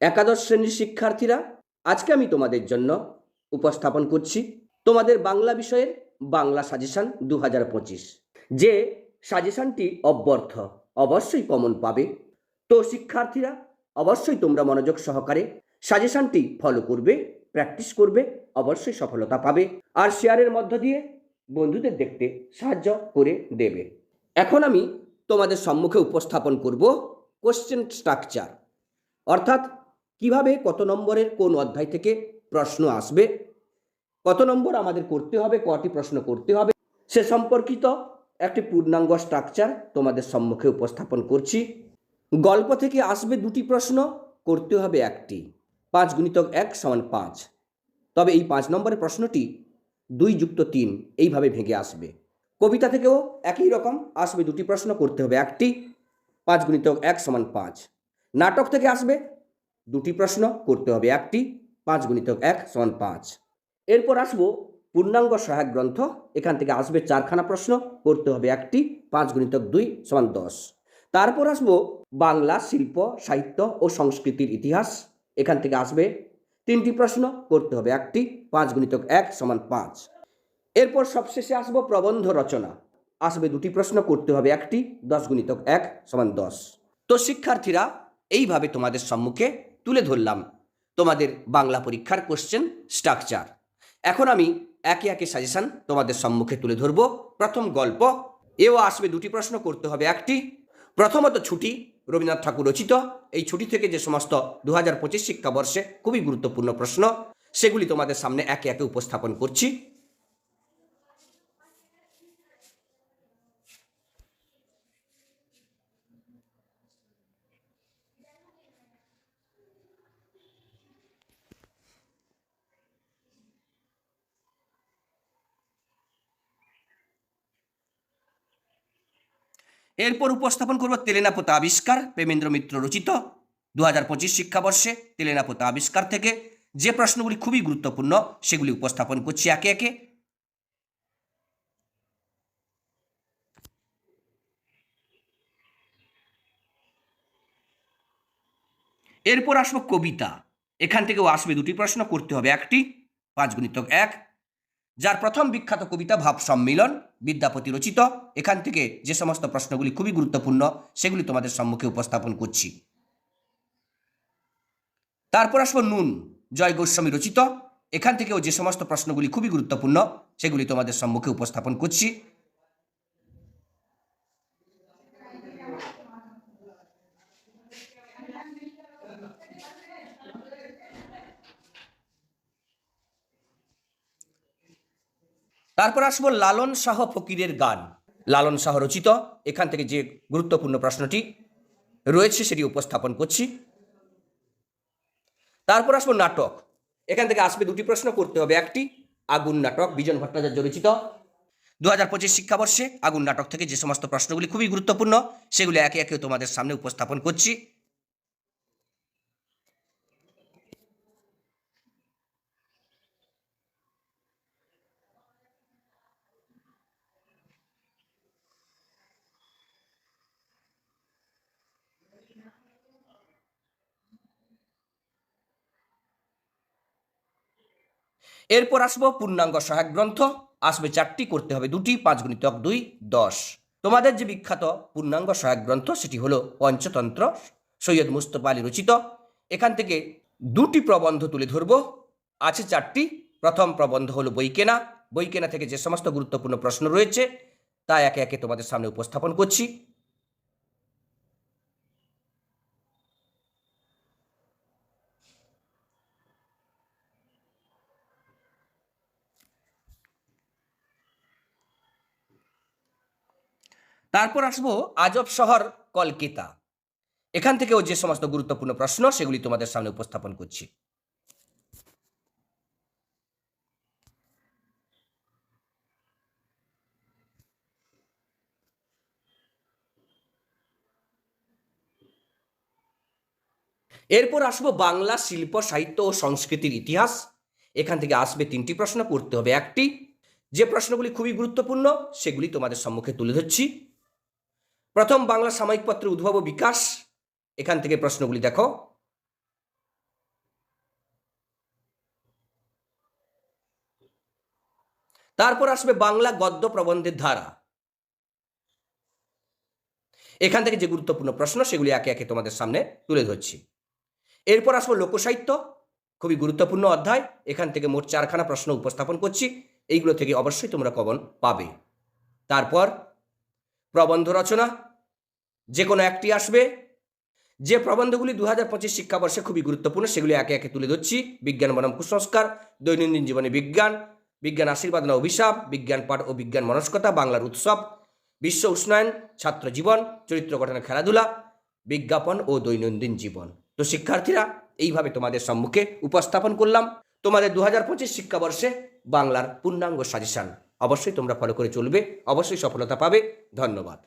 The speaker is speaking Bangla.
একাদশ শ্রেণির শিক্ষার্থীরা, আজকে আমি তোমাদের জন্য উপস্থাপন করছি তোমাদের বাংলা বিষয়ের বাংলা সাজেশন দু যে সাজেশনটি অব্যর্থ, অবশ্যই কমন পাবে। তো শিক্ষার্থীরা, অবশ্যই তোমরা মনোযোগ সহকারে সাজেশনটি ফলো করবে প্র্যাকটিস করবে, অবশ্যই সফলতা পাবে আর শেয়ারের মধ্য দিয়ে বন্ধুদের দেখতে সাহায্য করে দেবে। এখন আমি তোমাদের সম্মুখে উপস্থাপন করব কোশ্চেন স্ট্রাকচার অর্থাৎ কীভাবে কত নম্বরের কোন অধ্যায় থেকে প্রশ্ন আসবে? কত নম্বর আমাদের করতে হবে, কটি প্রশ্ন করতে হবে? সে সম্পর্কিত একটি পূর্ণাঙ্গ স্ট্রাকচার তোমাদের সম্মুখে উপস্থাপন করছি। গল্প থেকে আসবে দুটি প্রশ্ন, করতে হবে একটি। পাঁচ গুণিতক এক সমান পাঁচ। তবে এই পাঁচ নম্বরের প্রশ্নটি দুই যুক্ত তিন, এইভাবে ভেঙে আসবে। কবিতা থেকেও একই রকম, আসবে দুটি প্রশ্ন, করতে হবে একটি। পাঁচ গুণিতক এক সমান পাঁচ। নাটক থেকে আসবে দুটি প্রশ্ন করতে হবে, একটি পাঁচ গুণিতক এক সমান পাঁচ। এরপর আসব পূর্ণাঙ্গ সহায়ক গ্রন্থ, এখান থেকে আসবে চারখানা প্রশ্ন, করতে হবে একটি পাঁচ গুণিতক দুই সমান দশ। তারপর আসব বাংলা শিল্প, সাহিত্য ও সংস্কৃতির ইতিহাস, এখান থেকে আসবে তিনটি প্রশ্ন, করতে হবে একটি পাঁচ গুণিতক এক সমান পাঁচ। এরপর সবশেষে আসব প্রবন্ধ রচনা, আসবে দুটি প্রশ্ন, করতে হবে একটি দশ গুণিতক এক সমান দশ। তো শিক্ষার্থীরা, এইভাবে তোমাদের সম্মুখে তুলে ধরলাম তোমাদের বাংলা পরীক্ষার কোশ্চেন স্ট্রাকচার এখন আমি একে একে সাজেশন তোমাদের সম্মুখে তুলে ধরব। প্রথম গল্প, এও আসবে দুটি প্রশ্ন করতে হবে একটি। প্রথমত ছুটি, রবীন্দ্রনাথ ঠাকুর রচিত। এই ছুটি থেকে যে সমস্ত দু হাজার পঁচিশ শিক্ষাবর্ষে খুবই গুরুত্বপূর্ণ প্রশ্ন, সেগুলি তোমাদের সামনে একে একে উপস্থাপন করছি। এরপর উপস্থাপন করব তেলেনাপোতা আবিষ্কার, প্রেমেন্দ্র মিত্র রচিত দু হাজার পঁচিশ শিক্ষাবর্ষে তেলেনাপোতা আবিষ্কার থেকে। যে প্রশ্নগুলি খুবই গুরুত্বপূর্ণ, সেগুলি উপস্থাপন করছি একে একে। এরপর আসব কবিতা। এখান থেকেও আসবে দুটি প্রশ্ন, করতে হবে একটি, পাঁচ গুণিতক এক যার প্রথম বিখ্যাত কবিতা ভাব সম্মিলন, বিদ্যাপতি রচিত, এখান থেকে যে সমস্ত প্রশ্নগুলি খুবই গুরুত্বপূর্ণ, সেগুলি তোমাদের সম্মুখে উপস্থাপন করছি। তারপর আসব নুন, জয় গোস্বামী রচিত, এখান থেকেও যে সমস্ত প্রশ্নগুলি খুবই গুরুত্বপূর্ণ, সেগুলি তোমাদের সম্মুখে উপস্থাপন করছি। তারপর আসব লালন শাহ ফকিরের গান। লালন শাহ রচিত। এখান থেকে যে গুরুত্বপূর্ণ প্রশ্নটি রয়েছে সেটি উপস্থাপন করছি। তারপর আসব নাটক। এখান থেকে আসবে দুটি প্রশ্ন, করতে হবে একটি, আগুন নাটক, বিজন ভট্টাচার্য রচিত। দু হাজার পঁচিশ শিক্ষাবর্ষে আগুন নাটক থেকে যে সমস্ত প্রশ্নগুলি খুবই গুরুত্বপূর্ণ, সেগুলি একে একে তোমাদের সামনে উপস্থাপন করছি। এরপর আসব পূর্ণাঙ্গ সহায়ক গ্রন্থ। আসবে চারটি, করতে হবে দুটি, পাঁচ গুণিতক দুই, দশ। তোমাদের যে বিখ্যাত পূর্ণাঙ্গ সহায়ক গ্রন্থ, সেটি হলো পঞ্চতন্ত্র, সৈয়দ মুস্তফা আলী রচিত। এখান থেকে দুটি প্রবন্ধ তুলে ধরব। আছে চারটি। প্রথম প্রবন্ধ হলো বইকেনা বইকেনা থেকে যে সমস্ত গুরুত্বপূর্ণ প্রশ্ন রয়েছে, তা একে একে তোমাদের সামনে উপস্থাপন করছি। তারপর আসব আজব শহর কলকাতা। এখান থেকেও যে সমস্ত গুরুত্বপূর্ণ প্রশ্ন, সেগুলি তোমাদের সামনে উপস্থাপন করছি। এরপর আসব বাংলা শিল্প, সাহিত্য ও সংস্কৃতির ইতিহাস। এখান থেকে আসবে তিনটি প্রশ্ন করতে হবে একটি। যে প্রশ্নগুলি খুবই গুরুত্বপূর্ণ, সেগুলি তোমাদের সম্মুখে তুলে ধরছি। প্রথম বাংলা সাময়িক পত্রের উদ্ভব বিকাশ। এখান থেকে প্রশ্নগুলি দেখো। তারপর আসবে বাংলা গদ্য প্রবন্ধের ধারা। এখান থেকে যে গুরুত্বপূর্ণ প্রশ্ন, সেগুলি একে একে তোমাদের সামনে তুলে ধরছি। এরপর আসব লোকসাহিত্য, খুবই গুরুত্বপূর্ণ অধ্যায়। এখান থেকে মোট চারখানা প্রশ্ন উপস্থাপন করছি। এইগুলো থেকে অবশ্যই তোমরা কবন পাবে। তারপর প্রবন্ধ রচনা যে কোনো একটি আসবে। যে প্রবন্ধগুলি দু হাজার পঁচিশ শিক্ষাবর্ষে খুবই গুরুত্বপূর্ণ, সেগুলি একে একে তুলে ধরছি। বিজ্ঞান বনাম কুসংস্কার, দৈনন্দিন জীবনে বিজ্ঞান বিজ্ঞান আশীর্বাদ না অভিশাপ, বিজ্ঞান পাঠ ও বিজ্ঞান মনস্কতা, বাংলার উৎসব, বিশ্ব উষ্ণায়ন, ছাত্র জীবন, চরিত্র গঠনের খেলাধুলা, বিজ্ঞাপন ও দৈনন্দিন জীবন। তো শিক্ষার্থীরা, এইভাবে তোমাদের সম্মুখে উপস্থাপন করলাম। তোমাদের দু হাজার পঁচিশ শিক্ষাবর্ষে বাংলার পূর্ণাঙ্গ সাজেশান অবশ্যই তোমরা ফলো করে চলবে, অবশ্যই সফলতা পাবে। ধন্যবাদ।